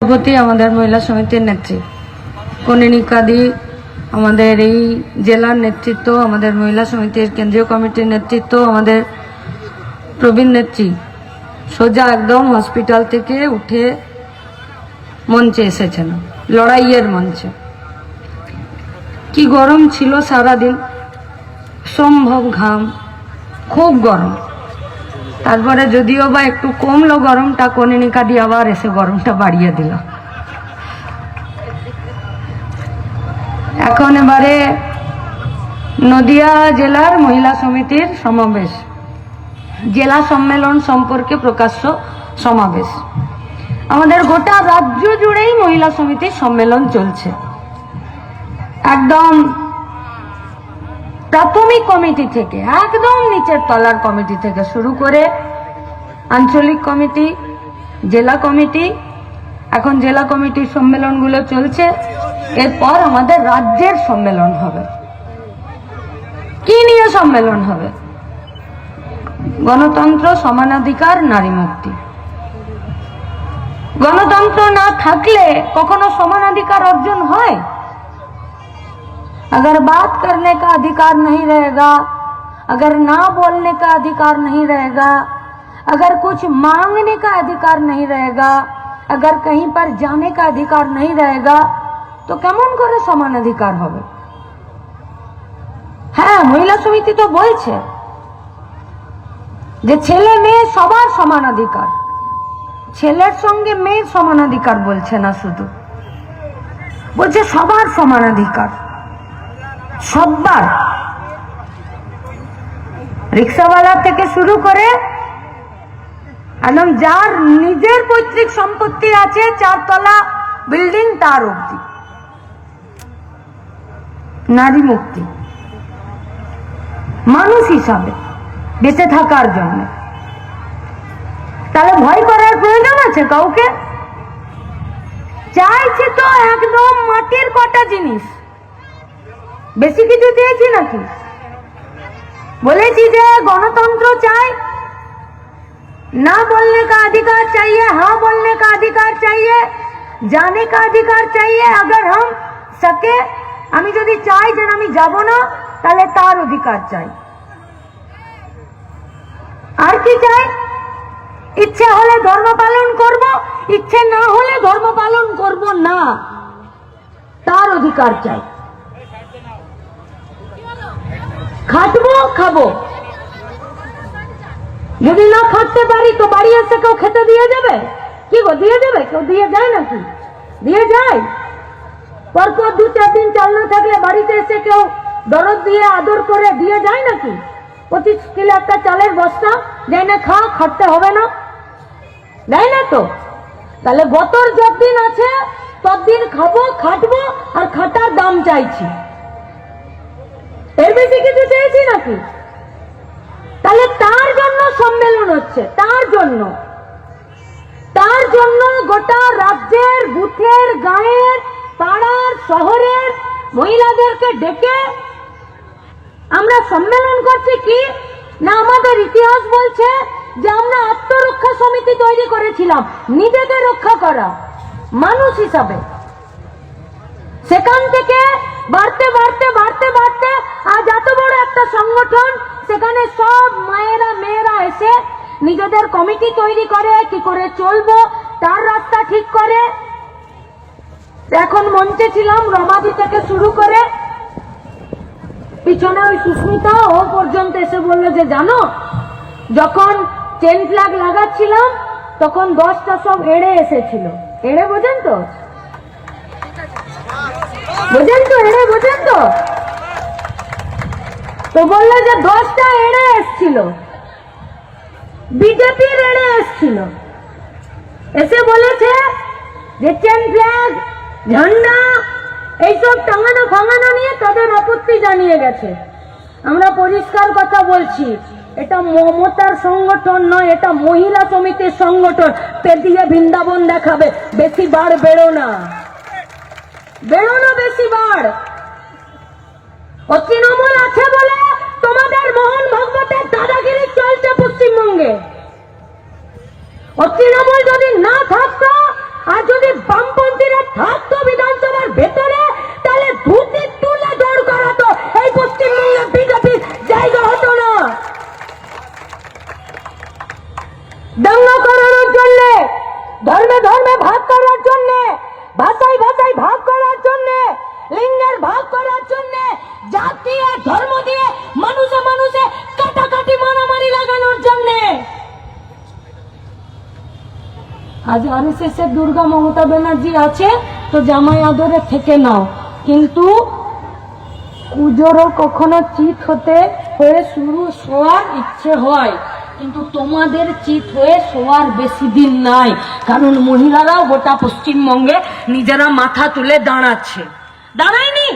সভাপতি আমাদের মহিলা সমিতির নেত্রী। কনিনিকাদি আমাদের এই জেলার নেতৃত্ব, আমাদের মহিলা সমিতির কেন্দ্রীয় কমিটির নেতৃত্ব, আমাদের প্রবীণ নেত্রী সোজা একদম হসপিটাল থেকে উঠে মঞ্চে এসেছেন, লড়াইয়ের মঞ্চে। কি গরম ছিল সারাদিন। সম্ভব ঘাম, খুব গরম। তারপরে যদিও বা একটু কমলো গরমটা, কনিনিকা দিয়ে আবার এসে গরমটা বাড়িয়ে দিল। এখন এবারে নদিয়া জেলার মহিলা সমিতির সমাবেশ। জেলা সম্মেলন সম্পর্কে প্রকাশ্য সমাবেশ। আমাদের গোটা রাজ্য জুড়েই মহিলা সমিতির সম্মেলন চলছে। একদম প্রাথমিক কমিটি থেকে, একদম নিচের তলার কমিটি থেকে শুরু করে আঞ্চলিক কমিটি, জেলা কমিটি, এখন জেলা কমিটির সম্মেলনগুলো চলছে। এরপর আমাদের রাজ্যের সম্মেলন হবে। কি নিয়ে সম্মেলন হবে? গণতন্ত্র, সমানাধিকার, নারী মুক্তি। গণতন্ত্র না থাকলে কখনো সমানাধিকার অর্জন হয়? अगर बात करने का अधिकार नहीं रहेगा अगर ना बोलने का अधिकार नहीं रहेगा अगर कुछ मांगने का अधिकार नहीं रहेगा अगर कहीं पर जाने का अधिकार नहीं रहेगा তো কেমন করে সমান অধিকার হবে হ্যাঁ মহিলা সমিতি তো বলছে যে ছেলে মেয়ে সবার সমান অধিকার ছেলের সঙ্গে মেয়ের সমান অধিকার বলছে না শুধু বলছে সবার সমান অধিকার সব্বার। রিক্সাওয়ালা থেকে শুরু করে একদম যার নিজের পৈতৃক সম্পত্তি আছে, চারতলা বিল্ডিং তার অব্দি নারী মুক্তি। মানুষ হিসাবে বেঁচে থাকার জন্য। তাহলে ভয় করার প্রয়োজন আছে কাউকে? চাইছি তো একদম মাটির কটা জিনিস। বেশি কিছু চেয়েছি নাকি? বলেছি যে গণতন্ত্র চাই। না বললে কা অধিকার চাই হ্যাঁ বললে কা অধিকার চাই জানে কা অধিকার চাই আগর হম সকে। আমি যদি চাই যে আমি যাব না, তাহলে তার অধিকার চাই। আর কি চাই? ইচ্ছে হলে ধর্ম পালন করব, ইচ্ছে না হলে ধর্ম পালন করব না। তার অধিকার চাই। খাটবো, খাব। যদি না খাটতে পারি, তো বাড়ি এসে কেউ খেতে দিয়ে যাবে? কি গো, দিয়ে যাবে? কেউ দিয়ে যায় নাকি? দিয়ে যায়? পরপর দু চার দিন চাল না থাকলে বাড়িতে এসে কেউ দরদ দিয়ে আদর করে দিয়ে যায় নাকি? পঁচিশ কিলো একটা চালের বস্তা যাই না খা খাটতে হবে না। দেয় না তো? তাহলে গতর যতদিন আছে, ততদিন খাব, খাটবো, আর খাটার দাম চাইছি। এর কিছু চেয়েছি নাকি? তাহলে তার জন্য সম্মেলন হচ্ছে, তার জন্য। তার জন্য গোটা রাজ্যের বুথের, গাঁয়ের, পাড়ার, শহরের মহিলাদেরকে ডেকে আমরা সম্মেলন করছি কি? না আমাদের ইতিহাস বলছে যে আমরা আত্মরক্ষা সমিতি তৈরি করেছিলাম, নিজেকে রক্ষা করা, মানুষ হিসাবে। সেখান থেকে বাড়তে বাড়তে বাড়তে বাড়তে। আজ এত বড় একটা সংগঠন, সেখানে সব মায়েরা, মেয়েরা এসে নিজেদের কমিটি তৈরি করে, কি করে চলবো, তার রাস্তা ঠিক করে। এখন মঞ্চে ছিলাম, রমাদি থেকে শুরু করে। পিছনে ওই সুস্মিতা, ও পর্যন্ত এসে বলল যে, জানো, যখন চেন ফ্ল্যাগ লাগাচ্ছিলাম, তখন দশটা সব এড়ে এসেছিল। এড়ে বোঝেন তো? বোঝেন তো এড়ে বোঝেন তো তো বলল যে দশটা এড়ে এসছিল। বিজেপির এড়ে এসছিল। এসে বলেছে যে চেন ফ্ল্যাগ, ঝান্ডা, এইসব টাঙানো ফাঙানো নিয়ে তাদের আপত্তি জানিয়ে গেছে। আমরা পরিষ্কার কথা বলছি, এটা মমতার সংগঠন নয়, এটা মহিলা সমিতির সংগঠন। পেটিয়ে বৃন্দাবন দেখাবে, বেশি বার বেরো না বেরোনো বেশি বার। ও তৃণমূল আছে বলে তোমাদের মোহন ভগবতের দাদাগিরি চলছে পশ্চিমবঙ্গে। ও তৃণমূল যদি না থাকতো, আর যদি বামপন্থীরা থাকতো বিধানসভার ভেতরে, তাহলে ধুতি তুলে দৌড় করাতো এই পশ্চিমবঙ্গে বিজেপির জায়গা হতো না। দাঙ্গা করানোর জন্য, ধর্মে ধর্মে ভাগ করার জন্য ভাষায় ভাষায় ভাগ করার জন্য, লিঙ্গের ভাগ করার জন্য, জাতি আর ধর্ম দিয়ে মানুষে মানুষে কাটাকাটি মারামারি লাগানোর জন্য। আজ আরএসএস এর দুর্গা মমতা ব্যানার্জি আছে, তো জামাই আদরে থেকে নাও। কিন্তু পুজোরও কখনো চিত হতে হয়ে শুরু শোয়ার ইচ্ছে হয়, কিন্তু তোমাদের চিত হয়ে শোয়ার বেশি দিন নাই, কারণ মহিলারাও গোটা পশ্চিমবঙ্গে নিজেরা মাথা তুলে দাঁড়াচ্ছে। দাঁড়ায়নি?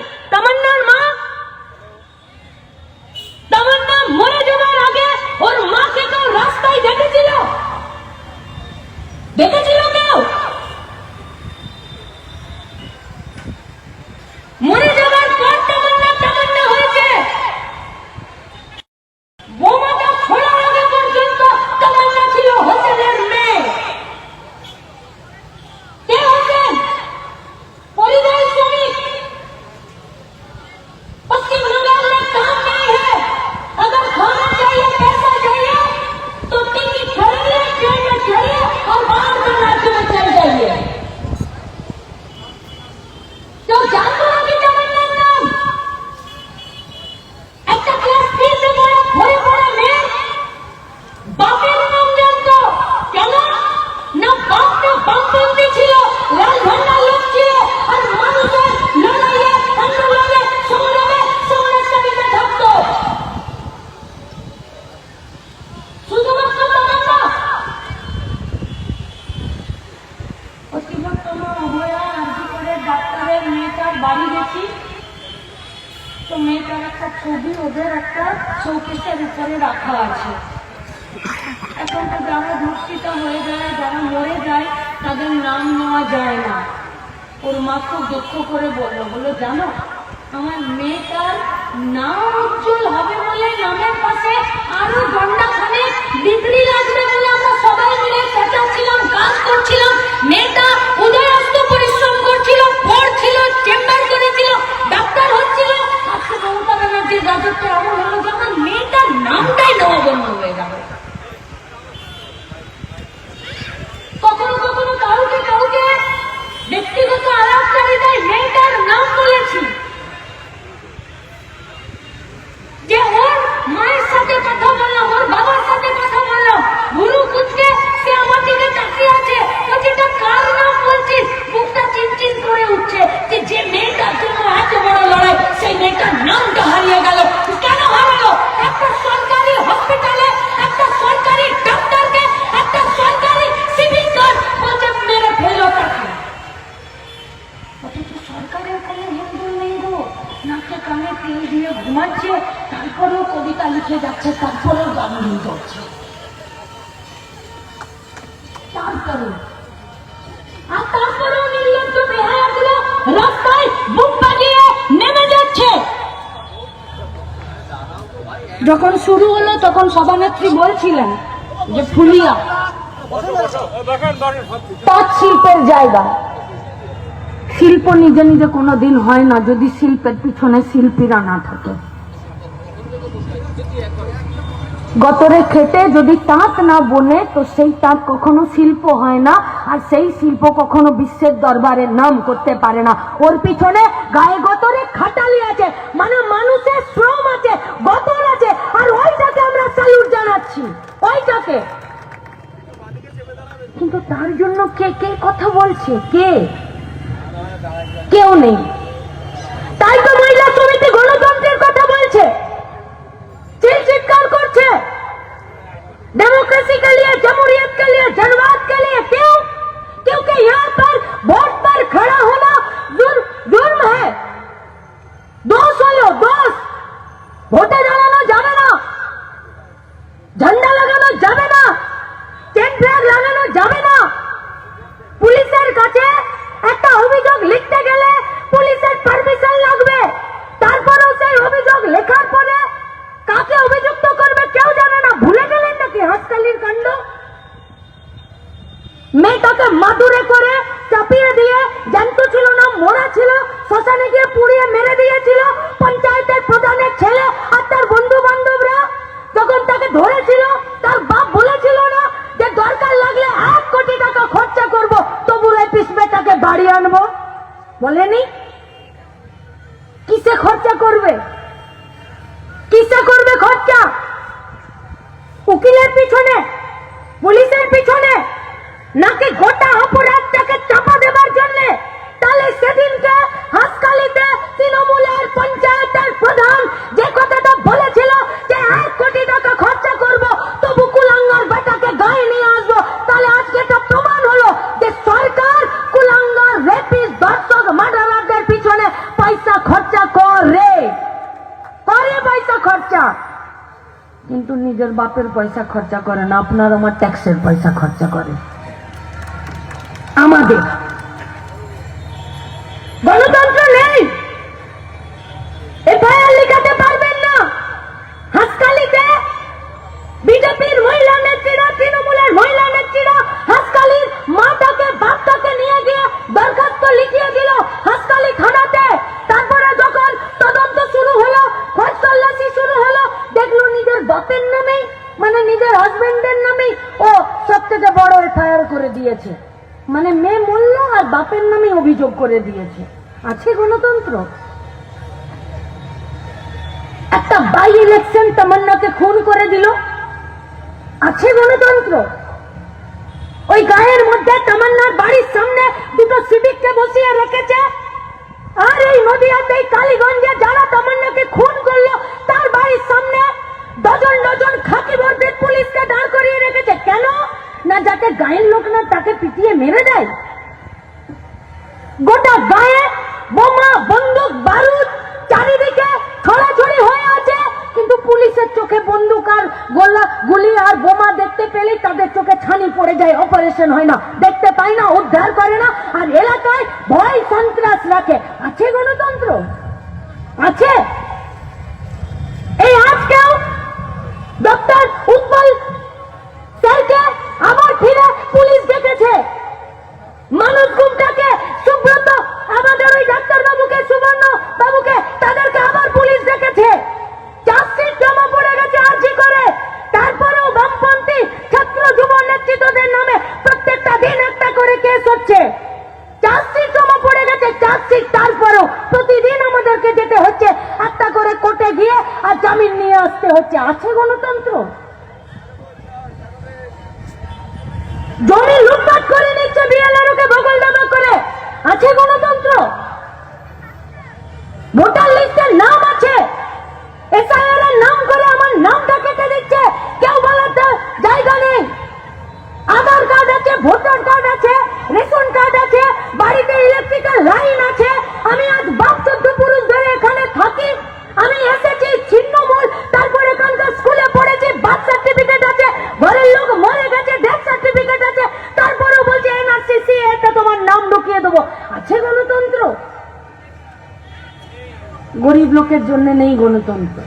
তারপরেও কবিতা লিখে যাচ্ছে, তারপরেও গান গিয়ে করছে। তারপরে আর তারপরেও নির্লজ্জ বেহায়াগুলো রাস্তায় বুক বাজিয়ে নেমে যাচ্ছে। যখন শুরু হলো, তখন সভানেত্রী বলছিলেন যে, ফুলিয়া, তাঁত শিল্পের জায়গা। শিল্প নিজে নিজে কোনোদিন হয় না, যদি শিল্পের পিছনে শিল্পীরা না থাকে। গতরে খেটে যদি তাঁত না বনে, তো সেই তাঁত কখনো শিল্প হয় না, আর সেই শিল্প কখনো বিশ্বের দরবারে নাম করতে পারে না। ওর পিছনে গায়ে গতরে খাটালি আছে মানে মানুষের শ্রম আছে, গতর আছে, আর ওইটাকে আমরা স্যালুট জানাচ্ছি। ওইটাকে। কিন্তু তার জন্য কে কে কথা বলছে? কে? কেউ নেই। বলেনি? কিসে খরচা করবে? কিসে করবে খরচা উকিলের পিছনে পুলিশের পিছনে নাকি গোটা অপরাধটাকে চাপা দেবার জন্য তাহলে সেদিনকে হাসকালিতে তৃণমূলের পঞ্চায়েতের প্রধান যে কথাটা বলেছিল যে এক কোটি টাকা খরচা করব তবু কুলাঙ্গার বেটাকে গায়ে নিয়ে আসব তাহলে আজকে এটা প্রমাণ হলো যে সরকার কুলাঙ্গার রেপিস দর্শক মার্ডারারদের পিছনে পয়সা খরচা করে করে পয়সা খরচা নিজের বাপের পয়সা খরচা করে না, আপনার আমার ট্যাক্সের পয়সা খরচা করে। আমাদের। গণতন্ত্র নেই। এফআইআর লিখাতে পারবেন না। হাসকালিতে বিজেপির মহিলা নেত্রীরা তৃণমূলের মহিলা নেত্রীরা হাসকালির মাটাকে বাপটাকে নিয়ে গিয়ে দরখাস্ত লিখিয়ে দিল হাসকালি থানাতে তারপরে যখন তদন্ত শুরু হলো খোঁজ তল্লাশি শুরু হলো দেখল নিজের বাপের নামেই মানে নিজের হাজবেন্ডের নামেই ও সব থেকে বড় এফআইআর করে দিয়েছে। মানে মেয়ে মূল্য আর বাপের নামে অভিযোগ করে দিয়েছে। আছে গণতন্ত্র? একটা বাই ইলেকশন তামান্নাকে খুন করে দিল। আছে গণতন্ত্র? ওই গায়ের মধ্যে তামান্নার বাড়ির সামনে দুটো সিভিককে বসিয়ে রেখেছে। আর এই নদীয়াতে কালীগঞ্জে যারা তামান্নাকে খুন করল, তার বাড়ির সামনে ডজন ডজন খাকি বর্দের পুলিশকে দাঁড় করিয়ে রেখেছে। কেন? না যাতে গায়ের লোক না তাকে পিটিয়ে মেরে দেয়। গোটা গায়ে বোমা বন্দুক, বারুদ চারিদিকে ছড়াছড়ি হয়ে আছে। কিন্তু পুলিশের চোখে বন্দুক আর গোলা, গুলি আর বোমা দেখতে পেলেই তাদের চোখে ছানি পড়ে যায়। অপারেশন হয় না। দেখতে পায় না, উদ্ধার করে না। আর এলাকায় ভয় সন্ত্রাস রাখে। আছে গণতন্ত্র? আছে এই আজকেও ডক্টর উৎপল স্যারকে আবার ফিরে পুলিশ ডেকেছে মানুষ গুমটাকে সুব্রত আমাদের ওই ডাক্তার বাবুকে সুবর্ণ বাবুকে তাদেরকে আবার পুলিশ ডেকেছে চার্জশিট জমা পড়ে গেছে আর্জি করে তারপরেও বামপন্থী ছাত্র যুব নেতৃত্বদের নামে প্রত্যেকটা দিন একটা করে কেস হচ্ছে চার্জশিট জমা পড়ে গেছে চার্জশিট তারপরেও প্রতিদিন আমাদেরকে যেতে হচ্ছে একটা করে কোর্টে গিয়ে আর জামিন নিয়ে আসতে হচ্ছে আছে গণতন্ত্র জমি লুটপাট করে নিচ্ছে বিএলআরওকে বগল দাবা করে আছে গণতন্ত্র ভোটার লিস্টের নাম আছে এসআইআর এর নাম করে আমার নামটা কেটে দিচ্ছে কেউ বলার জা- জায়গা নেই আধার কার্ড আছে ভোটার কার্ড আছে রেশন কার্ড আছে বাড়িতে ইলেকট্রিক্যাল লাইন আছে আমি আজ বাপ চোদ্দ পুরুষ ধরে এখানে থাকি আমি এসেছি ছিন্নমূল তারপর এখানকার স্কুলে পড়েছি বার্থ সার্টিফিকেট আছে ঘরের লোক মরে গেছে ডেথ সার্টিফিকেট আছে তারপরেও বলছে এনআরসিসি এটা তোমার নাম ঢুকিয়ে দেবো আছে গণতন্ত্র গরিব লোকের জন্য নেই গণতন্ত্র।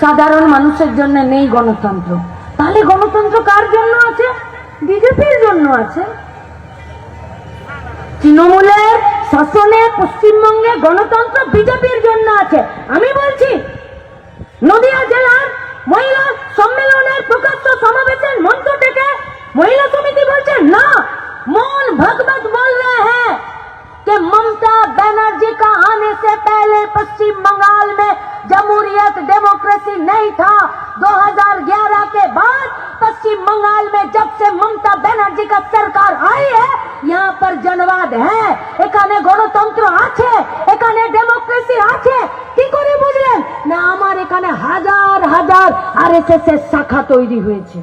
সাধারণ মানুষের জন্য নেই গণতন্ত্র। তাহলে গণতন্ত্র কার জন্য আছে? বিজেপির জন্য আছে। তৃণমূলের শাসনে পশ্চিমবঙ্গে গণতন্ত্র বিজেপির জন্য আছে। আমি বলছি, নদিয়া सरकार आई है यहाँ पर जनवाद है এখানে গণতন্ত্র আছে এখানে ডেমোক্রেসি আছে কি করে বুঝলেন না আমার এখানে হাজার হাজার আরএসএস এর শাখা তৈরি হয়েছে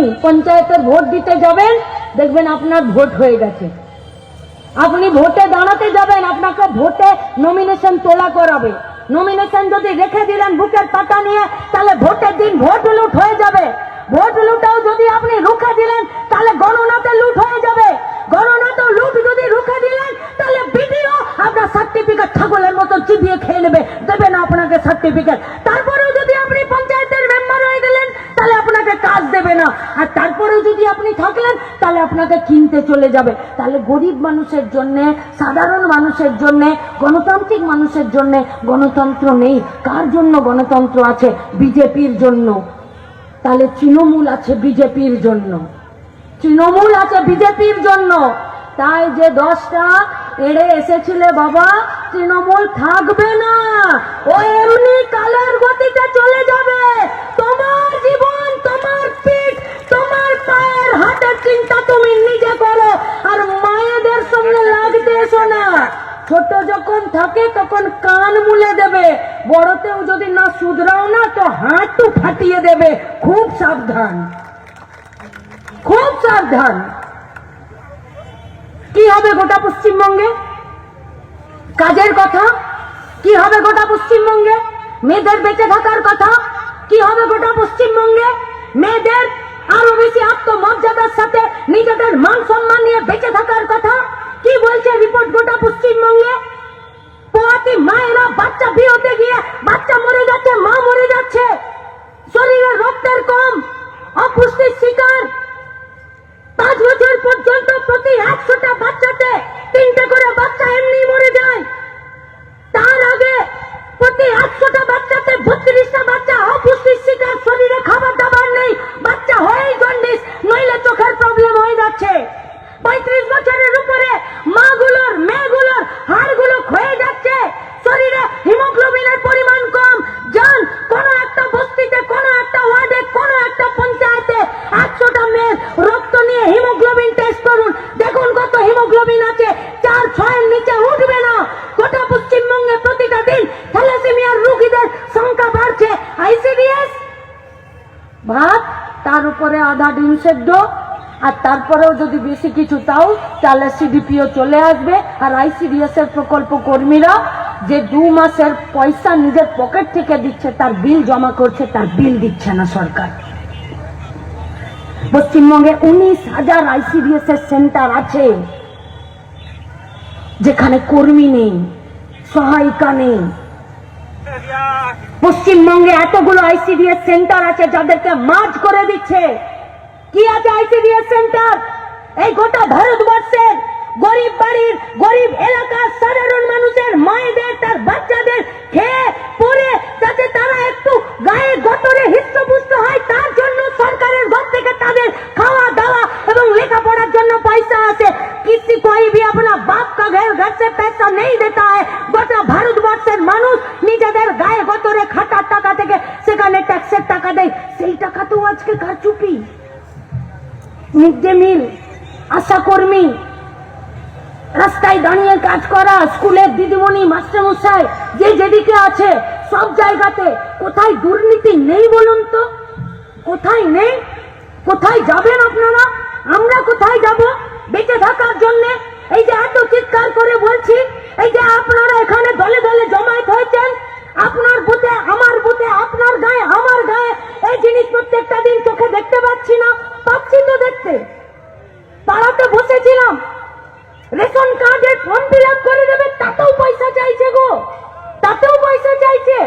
নেই পঞ্চায়েতের ভোট দিতে যাবেন, দেখবেন আপনার ভোট হয়ে গেছে। আপনি ভোটে দাঁড়াতে যাবেন, আপনাকে ভোটে নমিনেশন তোলা করাবে। নমিনেশন যদি রেখে দিলেন বুকের পাতা নিয়ে, তাহলে ভোটের দিন ভোট লুট হয়ে যাবে। ভোট লুটেও যদি আপনি রুখে দিলেন, তাহলে গণনাতে লুট হয়ে যাবে। গণনাতে লুট যদি রুখে দিলেন, তাহলে বিডিও আপনার সার্টিফিকেট ছাগলের মতো চিবিয়ে খেয়ে নেবে, দেবে না আপনাকে সার্টিফিকেট তারপরেও যদি আপনি পঞ্চায়েতের মেম্বার হয়ে গেলেন তাহলে আপনাকে কাজ দেবে না। আর তারপরেও যদি আপনি থাকলেন, তাহলে আপনাকে কিনতে চলে যাবে। তাহলে গরিব মানুষের জন্য, সাধারণ মানুষের জন্য, গণতান্ত্রিক মানুষের জন্য গণতন্ত্র নেই। কার জন্য গণতন্ত্র আছে? বিজেপির জন্য। তাহলে তৃণমূল আছে বিজেপির জন্য। তৃণমূল আছে বিজেপির জন্য। তাই যে দশটা এড়ে এসেছিলে বাবা, তৃণমূল থাকবে না। ও এমনি কালের গতিতে চলে যাবে। তোমার জীবন তোমার পিঠ তোমার পায়ের হাতের চিন্তা তুমি নিজে করো আর মায়েদের সঙ্গে লাগতে এসো না ছোট যখন থাকে, তখন কান মুলে দেবে। বড়তেও যদি না শুধরাও না, তো হাঁটু ফাটিয়ে দেবে। খুব সাবধান। খুব সাবধান। কি হবে গোটা পশ্চিমবঙ্গে? কাজের কথা? কি হবে গোটা পশ্চিমবঙ্গে? মেয়েদের বেঁচে থাকার কথা? কি হবে গোটা পশ্চিমবঙ্গে? মেয়েদের আরও বেশি আত্মমর্যাদার সাথে নিজেদের মান সম্মান নিয়ে বেঁচে থাকার কথা? কি বলছে রিপোর্ট গোটা পশ্চিমবঙ্গে? পোয়াতি মায়েরা বাচ্চা বিয়েতে গিয়ে বাচ্চা মরে যাচ্ছে, মা মরে যাচ্ছে। শরীরে রক্তের কম, অপুষ্টির শিকার। পাঁচ বছর পর্যন্ত প্রতি একশোটা বাচ্চাতে তিনটে করে বাচ্চা এমনি মরে যায়। তার আগে প্রতি একশোটা বাচ্চাতে বত্রিশটা বাচ্চা অপুষ্টির শিকার শরীরে খাবার দাবার নেই বাচ্চা হয়েই জন্ডিস নইলে চোখের প্রবলেম হয়ে যাচ্ছে পঁয়ত্রিশ বছরের উপরে মাগুলোর মেয়েগুলোর হাড়গুলো ক্ষয়ে যাচ্ছে শরীরে হিমোগ্লোবিনের পরিমাণ কম যান কোন একটা বস্তিতে কোন একটা ওয়ার্ডে কোন একটা পঞ্চায়েতে একশোটা মেয়ের রক্ত নিয়ে হিমোগ্লোবিন টেস্ট করুন দেখুন কত হিমোগ্লোবিন আছে চার ছয়ের নিচে উঠবে না গোটা পশ্চিমবঙ্গে প্রতিটা দিন থ্যালাসেমিয়ার রোগীদের সংখ্যা বাড়ছে আইসিডিএস ভাত তার উপরে আধা ডিম সেদ্ধ আর তারপরেও যদি বেশি কিছু তাও তাহলে সিডিপিও চলে আসবে। আর আইসিডিএস এর প্রকল্প কর্মীরা যে দু মাসের পয়সা নিজের পকেট থেকে দিচ্ছে, তার বিল জমা করছে, তার বিল দিচ্ছে না সরকার। পশ্চিমবঙ্গে উনিশ হাজার আইসিডিএস এর সেন্টার আছে, যেখানে কর্মী নেই, সহায়িকা নেই। পশ্চিমবঙ্গে এতগুলো আইসিডিএস সেন্টার আছে, যাদেরকে মার্জ করে দিচ্ছে। কি আছে আইসিডিএস সেন্টার এই গোটা ভারতবর্ষের গরিব বাড়ির গরিব এলাকার সাধারণ মানুষের মায়েদের তার বাচ্চাদের খেয়ে পরে যাতে তারা একটু গায়ে গতরে হৃষ্টপুষ্ট হয় তার জন্য সরকারের ঘর থেকে তাদের খাওয়া দাওয়া এবং লেখাপড়ার জন্য পয়সা আছে किसी कोई भी अपना बाप का घर घर से पैसा नहीं देता है গোটা ভারতবর্ষের মানুষ নিজেদের গায়ে গতরে খাটার টাকা থেকে সেখানে ট্যাক্সের টাকা দেয় সেই টাকা তো আজকে কারচুপি মিড ডে মিল আশাকর্মী রাস্তায় দাঁড়িয়ে কাজ করা স্কুলের দিদিমণি, মাস্টারমশাই, যে যেদিকে আছে, সব জায়গাতে কোথায় দুর্নীতি নেই বলুন তো? কোথায় নেই? কোথায় যাবেন আপনারা? আমরা কোথায় যাব? বেঁচে থাকার জন্য? এই যে এত চিৎকার করে বলছি, এই যে আপনারা এখানে দলে দলে জমায়েত হয়েছেন আপনার বুথে আমার বুথে আপনার গায়ে, আমার গায়ে এই জিনিস প্রত্যেকটা দিন চোখে দেখতে পাচ্ছি না, পাচ্ছি তো দেখতে। পাড়াতে বসেছিলাম। রেশন কার্ডের ফর্ম ফিল আপ করে দেবে, তাতেও পয়সা চাইছে গো, তাতেও পয়সা চাইছে।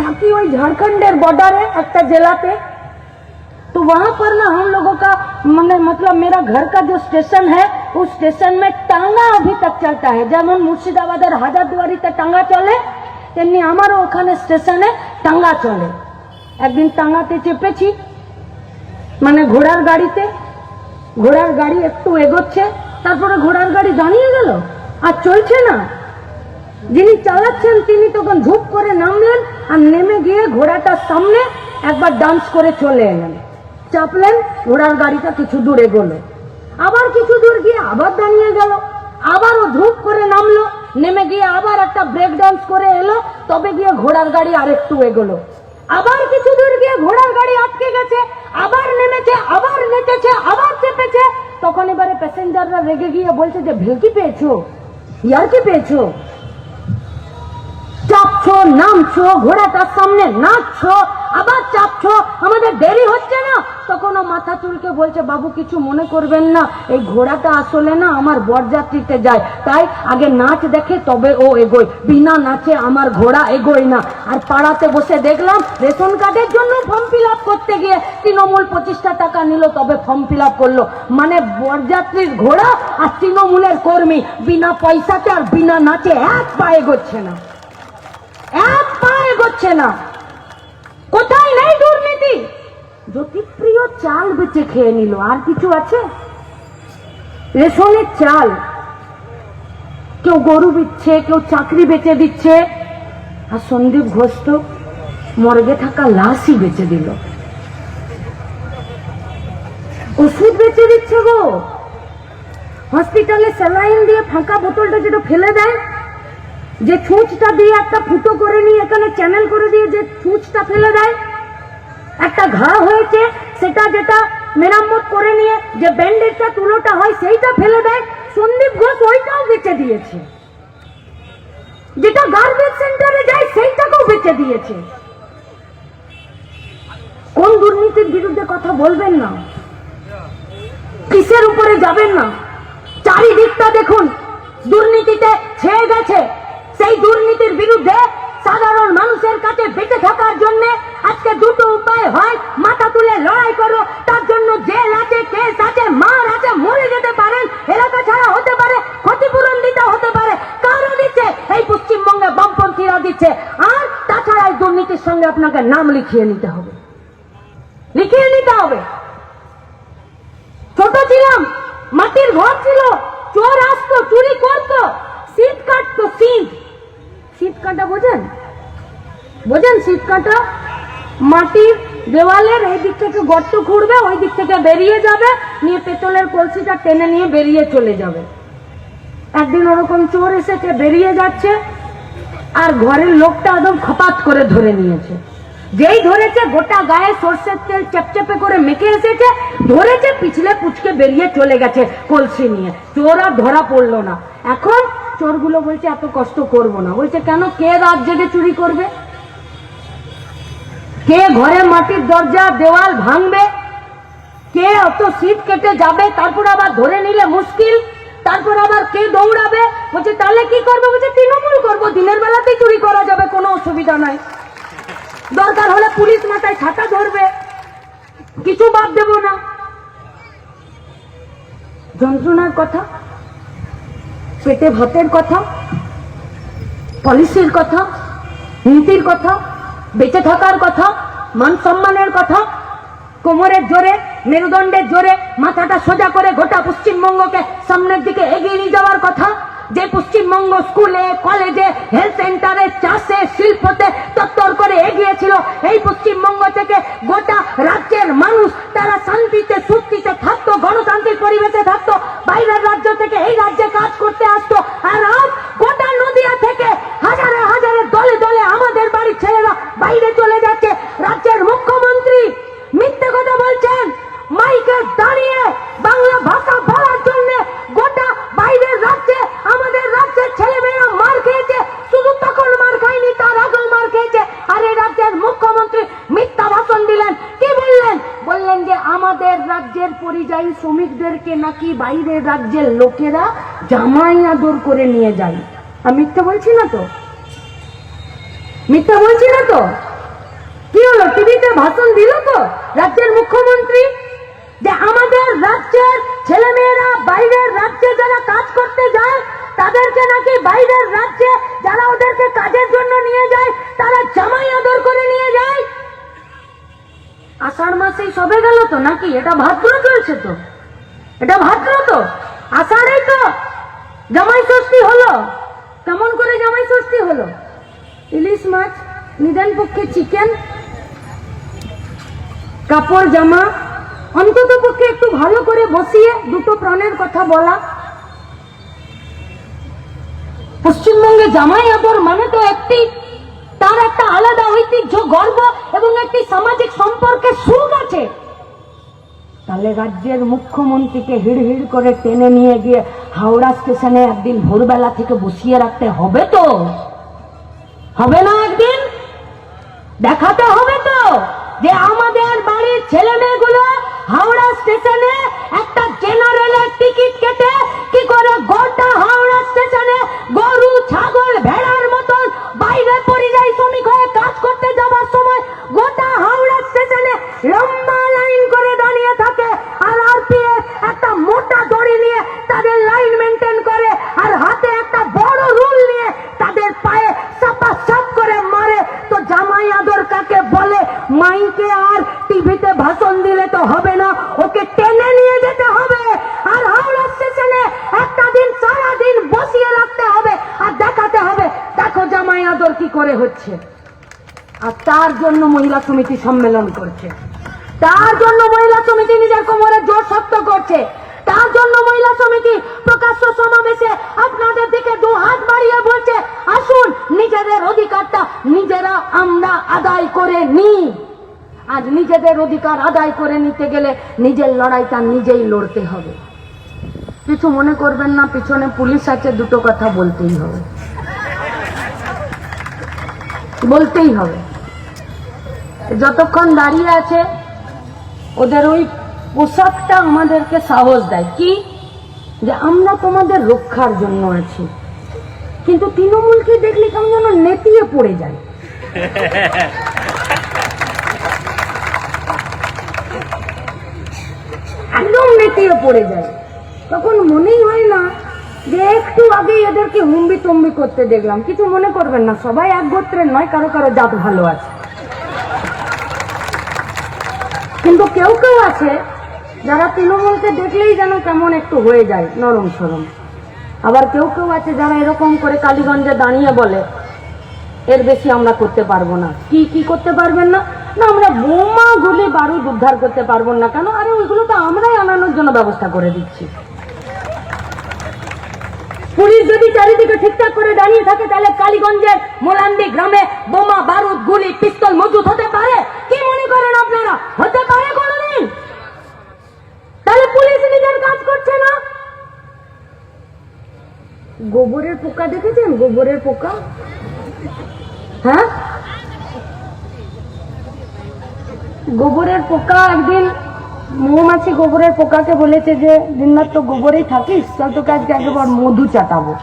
থাকি ওই ঝাড়খণ্ডের বর্ডারে একটা জেলাতে तो वहां पर ना हम लोगों का मैंने मतलब मेरा घर का जो स्टेशन है उस स्टेशन में टांगा अभी तक चलता है যেমন মুর্শিদাবাদের হাজারদুয়ারিতে টাঙ্গা চলে তেমনি আমারও ওখানে স্টেশনে টাঙ্গা চলে একদিন টাঙ্গাতে চেপেছি মানে ঘোড়ার গাড়িতে ঘোড়ার গাড়ি একটু এগোচ্ছে তারপরে ঘোড়ার গাড়ি দাঁড়িয়ে গেল আর চলছে না যিনি চালাচ্ছেন তিনি তখন ঝুপ করে নামলেন আর নেমে গিয়ে ঘোড়াটার সামনে একবার ডান্স করে চলে এলেন চাপলেন, ঘোড়ার গাড়িটা কিছু দূর এগোলো আবার কিছু দূর গিয়ে আবার দাঁড়িয়ে গেল। আবারও ধূপ করে নামলো। নেমে গিয়ে আবার একটা ব্রেক ডান্স করে এলো। তবে গিয়ে ঘোড়ার গাড়ি আরেকটু এগোলো। আবার কিছু দূর গিয়ে ঘোড়ার গাড়ি আটকে গেছে। আবার নেমেছে, আবার নেচেছে, আবার চেপেছে। তখন এবারে প্যাসেঞ্জাররা রেগে গিয়ে বলছে যে, ভেলকি পেয়েছ? ইয়ার কি পেয়েছ? চাপছো, নামছো ঘোড়াটার সামনে নাচছো, আবার চাপছো, আমাদের দেরি হচ্ছে না। তখন মাথা চুলকে বলছে, বাবু, কিছু মনে করবেন না। এই ঘোড়াটা আসলে না আমার বরযাত্রীতে যায়। তাই আগে নাচ দেখে তবে ও এগোয়। বিনা নাচে আমার ঘোড়া এগোয় না। আর পাড়াতে বসে দেখলাম, রেশন কার্ডের জন্য ফর্ম ফিল করতে গিয়ে তৃণমূল পঁচিশটা টাকা নিল, তবে ফর্ম ফিল করল। মানে বরযাত্রীর ঘোড়া আর তৃণমূলের কর্মী। বিনা পয়সাতে আর বিনা নাচে এক পা এগোচ্ছে না। এগোচ্ছে না। কোথায় নেই দুর্নীতি? জ্যোতিপ্রিয় চাল বেচে খেয়ে নিল, আর কিছু আছে? রেশনের চাল। কেউ গরু দিচ্ছে কেউ চাকরি বেচে দিচ্ছে, আর সন্দীপ ঘোষ তো মর্গে থাকা লাশই বেচে দিল। ওষুধ বেচে দিচ্ছে গো। হসপিটালে স্যালাইন দিয়ে ফাঁকা বোতলটা যেটা ফেলে দেয় যে ছুঁচটা দিয়ে একটা ফুটো করে নিয়ে এখানে চ্যানেল করে দিয়ে যে ছুঁচটা ফেলে দেয়, একটা ঘা হয়েছে, সেটা যেটা মেরামত করে নিয়ে যে ব্যান্ডেজটা তুলোটা হয় সেইটা ফেলে দেয়, সন্দীপ ঘোষ ওইটাও বেচে দিয়েছে। যেটা গার্বেজ সেন্টারে যায় সেইটাকেও বেচে দিয়েছে। কোন দুর্নীতির বিরুদ্ধে কথা বলবেন না? কিসের উপরে যাবেন না? চারিদিকটা দেখুন, দুর্নীতিতে ছেয়ে গেছে। সেই দুর্নীতির বিরুদ্ধে সাধারণ মানুষের কাছে বেঁচে থাকার জন্য আজকে দুটো উপায় হয়। মাথা তুলে লড়াই করো। তার জন্য জেল আছে, কেস আছে, মার আছে, মরে যেতে পারেন এলাকা ছাড়া হতে পারে, ক্ষতিপূরণ দিতে হতে পারে। কারও দিচ্ছে, এই পশ্চিমবঙ্গে বামপন্থীরা দিচ্ছে। আর তাছাড়া এই দুর্নীতির সঙ্গে আপনাকে নাম লিখিয়ে নিতে হবে। লিখিয়ে নিতে হবে। ছোট ছিলাম, মাটির ঘর ছিল, চোর আসতো, চুরি করতো, শীত কাটতো, শীত। শীত কাটা বোঝেন? বোঝেন শীত কাটা মাটির দেওয়ালের এই দিক থেকে গর্ত খুঁড়বে ওই দিক থেকে বেরিয়ে যাবে, নিয়ে পেতলের কলসিটা টেনে নিয়ে বেরিয়ে চলে যাবে। একদিন ওরকম চোর এসেছে বেরিয়ে যাচ্ছে, আর ঘরের লোকটা একদম খপাত করে ধরে নিয়েছে। যেই ধরেছে, গোটা গায়ে সর্ষের তেল চেপচেপে করে মেখে এসেছে, ধরেছে, পিছলে পুচকে বেরিয়ে চলে গেছে কলসি নিয়ে। চোর আর ধরা পড়ল না। এখন চোরগুলো বলছে, এত কষ্ট করব না। বলছে, কেন? কে রাত জেগে চুরি করবে? কে ঘরে মাটির দরজা, দেওয়াল ভাঙবে? কে অত শীত কেটে যাবে? তারপর আবার ধরে নিলে মুশকিল। তারপর আবার কে দৌড়াবে? বলছে, তাহলে কি করব? বলছে, তৃণমূল করব। দিনের বেলাতেই চুরি করা যাবে, কোনো অসুবিধা নাই। দরকার হলে পুলিশ মাথায় ছাতা ধরবে। কিছু বাদ দেব না। যন্ত্রণার কথা পেটে ভাতের কথা পলিসির কথা, নীতির কথা, বেঁচে থাকার কথা, মান সম্মানের কথা, কোমরের জোরে, মেরুদণ্ডের জোরে, মাথাটা সোজা করে গোটা পশ্চিমবঙ্গকে সামনের দিকে এগিয়ে নিয়ে যাওয়ার কথা, যে পশ্চিমবঙ্গ স্কুলে, কলেজে হেলথ সেন্টারে চাষে শিল্পতে তত্তর করে এগিয়েছিল এই পশ্চিমবঙ্গ থেকে গোটা রাজ্যের মানুষ তারা শান্তিতে সুস্থিতে থাকতো গণতান্ত্রিক পরিবেশে থাকতো বাইরের রাজ্য থেকে এই রাজ্যে কাজ করতে আসতো আর আজ গোটা নদিয়া থেকে হাজারে হাজারে দলে দলে আমাদের বাড়ির ছেলেরা বাইরে চলে যাচ্ছে রাজ্যের মুখ্যমন্ত্রী মিথ্যে কথা বলছেন মাইকে দাঁড়িয়ে বাংলা ভাষা বলার জন্য গোটা বাইরের রাজ্যে আমাদের রাজ্যের ছেলেমেয়েরা মার খেয়েছে শুধু তখন মার খায়নি তার আগেও মার খেয়েছে আর এই রাজ্যের মুখ্যমন্ত্রী মিথ্যা ভাষণ দিলেন কি বললেন বললেন যে আমাদের রাজ্যের পরিযায়ী শ্রমিকদেরকে নাকি বাইরের রাজ্যের লোকেরা জামাই আদর করে নিয়ে যায়। আমি মিথ্যা বলছি না তো? মিথ্যা বলছি না তো? কি হলো? টিভিতে ভাষণ দিল তো রাজ্যের মুখ্যমন্ত্রী? যে আমাদের রাজ্যের ছেলেমেয়েরা বাইরের রাজ্যে যারা কাজ করতে যায়, তাদেরকে নাকি বাইরের রাজ্যে যারা ওদেরকে কাজের জন্য নিয়ে যায়, তারা জামাই আদর করে নিয়ে যায়? আষাঢ় মাসেই সবে গেল তো নাকি? এটা ভাদ্র চলছে তো। এটা ভাদ্র তো? আষাঢ়েই তো জামাই ষষ্ঠী হলো। কেমন করে জামাই ষষ্ঠী হলো? ইলিশ মাছ, নিদান পক্ষে চিকেন কাপড় জামা, অন্তত পক্ষে একটু ভালো করে বসিয়ে দুটো প্রাণের কথা বলা। পশ্চিমবঙ্গে জামাই আদর মানে তো একটি, তার একটা আলাদা ঐতিহ্য, গর্ব এবং একটি সামাজিক সম্পর্কের সুখ আছে। তাহলে রাজ্যের মুখ্যমন্ত্রীকে হিড় হিড় করে টেনে নিয়ে গিয়ে হাওড়া স্টেশনে একদিন ভোরবেলা থেকে বসিয়ে রাখতে হবে তো? হবে না একদিন? দেখাতে হবে তো যে আমাদের বাড়ির ছেলে মেয়েগুলো হাওড়া স্টেশনে একটা জেনারেলের টিকিট কেটে কি করে গোটা হাওড়া স্টেশনে গরু ছাগল ভেড়ার মতন বাইরে পরিযায়ী শ্রমিক হয়ে কাজ করতে যাওয়ার সময় গোটা হাওড়া স্টেশনে লম্বা লাইন করে দাঁড়িয়ে থাকে আর আরপিএফ একটা মোটা দড়ি নিয়ে তাদের লাইন মেনটেন করে আর হাতে একটা বড় রুল নিয়ে তাদের পায়ে চাপা চাপ করে মারে তো জামাই আদর কাকে বলে মাইকে আর টিভিতে ভাষণ দিলে তো হবে না ওকে টেনে নিয়ে যেতে হবে আর হাওড়া স্টেশনে একটা দিন সারা দিন বসিয়ে রাখতে হবে আর দেখাতে হবে দেখো জামাই আদর কি করে হচ্ছে আর তার জন্য মহিলা সমিতি সম্মেলন করছে। তার জন্য মহিলা সমিতি নিজের কোমরে জোর শক্ত করছে। তার জন্য মহিলা সমিতি প্রকাশ্য সমাবেশে আপনাদের দিকে দু হাত বাড়িয়ে বলছে, আসুন, নিজেদের অধিকারটা নিজেরা আমরা আদায় করে নিই। আজ নিজেদের অধিকার আদায় করে নিতে গেলে নিজের লড়াইটা নিজেই লড়তে হবে। কিছু মনে করবেন না, পিছনে পুলিশ আছে, দুটো কথা বলতেই হবে। বলতেই হবে। যতক্ষণ দাঁড়িয়ে আছে, ওদের ওই পোশাকটা আমাদেরকে সাহস দেয়। কি? যে আমরা তোমাদের রক্ষার জন্য আছি। কিন্তু তৃণমূলকে দেখলে কেমন যেন নেতিয়ে পড়ে যায়। একদম নেতিয়ে পড়ে যায়। তখন মনেই হয় না যে একটু আগে এদেরকে হুম্বি তম্বি করতে দেখলাম। কিছু মনে করবেন না, সবাই এক গোত্রের নয়, কারও কারও জাত ভালো আছে। কিন্তু কেউ কেউ আছে যারা তৃণমূলকে দেখলেই যেন কেমন একটু হয়ে যায়, নরম সরম। আবার কেউ কেউ আছে যারা এরকম করে কালীগঞ্জে দাঁড়িয়ে বলে, এর বেশি আমরা করতে পারব না। কি কি করতে পারবেন না? না, আমরা বোমা গুলি বারুদ উদ্ধার করতে পারব না কেন? আরে ওইগুলো তো আমরাই আনানোর জন্য ব্যবস্থা করে দিচ্ছি পুলিশ যদি চারিদিকে ঠিকঠাক করে দাঁড়িয়ে থাকে, তাহলে কালীগঞ্জের মোলান্দি গ্রামে বোমা, বারুদ, গুলি, পিস্তল মজুদ হতে পারে? কি মনে করেন আপনারা? হতে পারে কোনোদিন? তাহলে পুলিশ নিজের কাজ করছে না? গোবরের পোকা দেখেছেন? গোবরের পোকা? হ্যাঁ? গোবরের পোকা একদিন, মৌমাছি গোবরের পোকাকে বলেছে যে দিনরাত তো গোবরেই থাকিস, চল তোকে আজকে একবার মধু চাটাবো।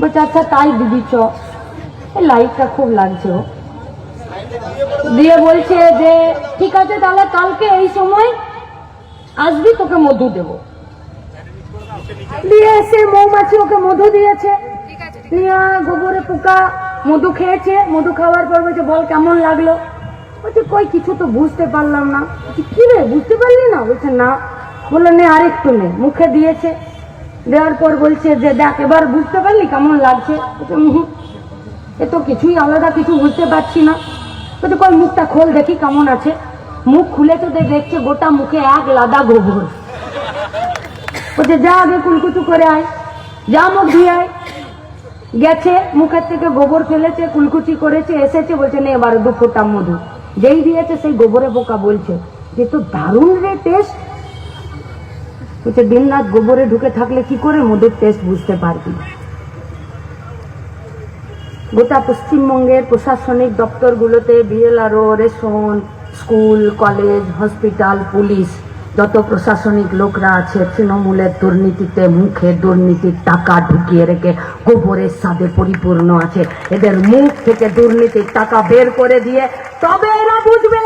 বলছে আচ্ছা তাই দিদি চ। লাইটটা খুব লাগছে ও। দিয়ে বলছে যে ঠিক আছে তাহলে কালকে এই সময় আসবি তোকে মধু দেবো। দিয়ে এসে মৌমাছি ওকে মধু দিয়েছে। নিয়ে গোবরে পোকা মধু খেয়েছে মধু খাওয়ার পর বলছে বল কেমন লাগল? বলছে কই কিছু তো বুঝতে পারলাম না। বলছি, কি রে বুঝতে পারলি না? বলছে না। বলল নে আরেকটু নে। মুখে দিয়েছে। দেওয়ার পর বলছে যে, দেখ, এবার বুঝতে পারলি কেমন লাগছে? এ তো কিছুই আলাদা, কিছু বুঝতে পারছি না। বলছে, কই, মুখটা খোল দেখি কেমন আছে। মুখ খুলে তো দেখছে গোটা মুখে এক লাদা গোবর। বলছে, যা আগে কুলকুচু করে আয়, যা মুখ ধুয়ে আয়। গেছে, মুখের থেকে গোবর ফেলেছে, কুলকুচি করেছে, এসেছে, বলছে, নে, এবার দু ফোঁটা মধু। যেই দিয়েছে, সেই গোবরে বোকা বলছে। যে তো দারুণ রে টেস্ট বলছে দিন রাত গোবরে ঢুকে থাকলে কি করে মধুর টেস্ট বুঝতে পারবি? গোটা পশ্চিমবঙ্গের প্রশাসনিক দপ্তরগুলোতে BLRO ration, school, college, hospital, police, যত প্রশাসনিক লোকরা আছে, তৃণমূলের দুর্নীতিতে মুখে দুর্নীতির টাকা ঢুকিয়ে রেখে গোবরের স্বাদে পরিপূর্ণ আছে। এদের মুখ থেকে দুর্নীতির টাকা বের করে দিয়ে তবে এরা বুঝবে।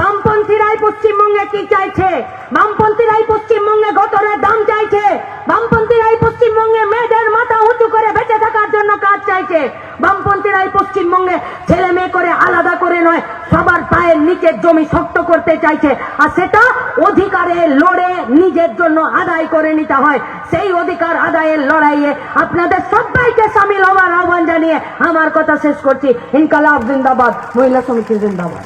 বামপন্থীরাই পশ্চিমবঙ্গে কি চাইছে? বামপন্থীরাই পশ্চিমবঙ্গে গতরের দাম চাইছে। বামপন্থীরাই পশ্চিমবঙ্গে মেয়েদের মাথা উঁচু করে বেঁচে থাকার জন্য কাজ চাইছে। বামপন্থীরাই পশ্চিমবঙ্গে ছেলে মেয়ে করে আলাদা করে নয়, সবার পায়ের নিচের জমি শক্ত করতে চাইছে। আর সেটা অধিকারে লড়ে নিজের জন্য আদায় করে নিতে হয়। সেই অধিকার আদায়ের লড়াইয়ে আপনাদের সবাইকে সামিল হওয়ার আহ্বান জানিয়ে আমার কথা শেষ করছি। ইনকালাব জিন্দাবাদ, মহিলা সমিতি জিন্দাবাদ।